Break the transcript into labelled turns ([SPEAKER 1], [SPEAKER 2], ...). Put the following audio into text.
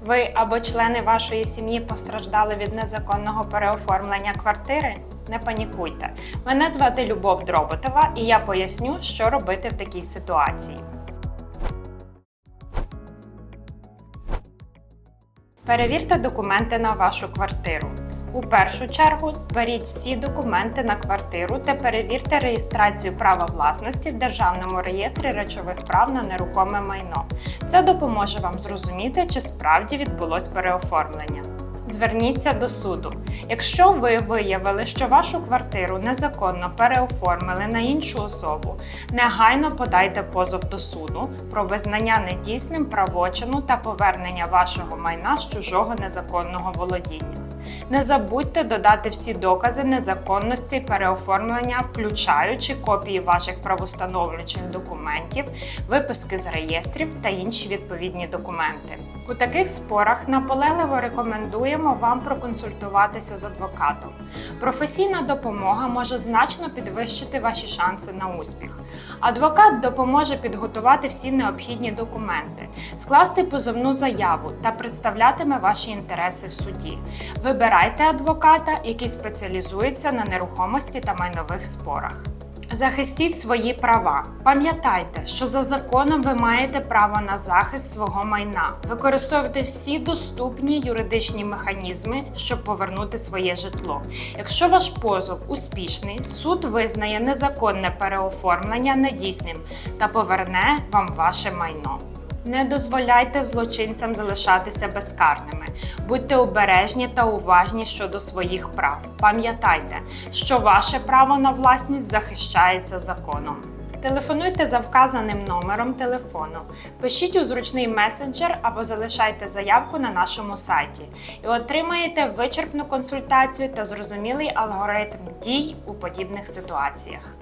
[SPEAKER 1] Ви або члени вашої сім'ї постраждали від незаконного переоформлення квартири? Не панікуйте. Мене звати Любов Дроботова, і я поясню, що робити в такій ситуації. Перевірте документи на вашу квартиру. У першу чергу зберіть всі документи на квартиру та перевірте реєстрацію права власності в Державному реєстрі речових прав на нерухоме майно. Це допоможе вам зрозуміти, чи справді відбулось переоформлення. Зверніться до суду. Якщо ви виявили, що вашу квартиру незаконно переоформили на іншу особу, негайно подайте позов до суду про визнання недійсним правочину та повернення вашого майна з чужого незаконного володіння. Не забудьте додати всі докази незаконності переоформлення, включаючи копії ваших правостановлюючих документів, виписки з реєстрів та інші відповідні документи. У таких спорах наполегливо рекомендуємо вам проконсультуватися з адвокатом. Професійна допомога може значно підвищити ваші шанси на успіх. Адвокат допоможе підготувати всі необхідні документи, скласти позовну заяву та представлятиме ваші інтереси в суді. Вибирайте адвоката, який спеціалізується на нерухомості та майнових спорах. Захистіть свої права. Пам'ятайте, що за законом ви маєте право на захист свого майна. Використовуйте всі доступні юридичні механізми, щоб повернути своє житло. Якщо ваш позов успішний, суд визнає незаконне переоформлення недійсним та поверне вам ваше майно. Не дозволяйте злочинцям залишатися безкарними. Будьте обережні та уважні щодо своїх прав. Пам'ятайте, що ваше право на власність захищається законом. Телефонуйте за вказаним номером телефону, пишіть у зручний месенджер або залишайте заявку на нашому сайті і отримаєте вичерпну консультацію та зрозумілий алгоритм дій у подібних ситуаціях.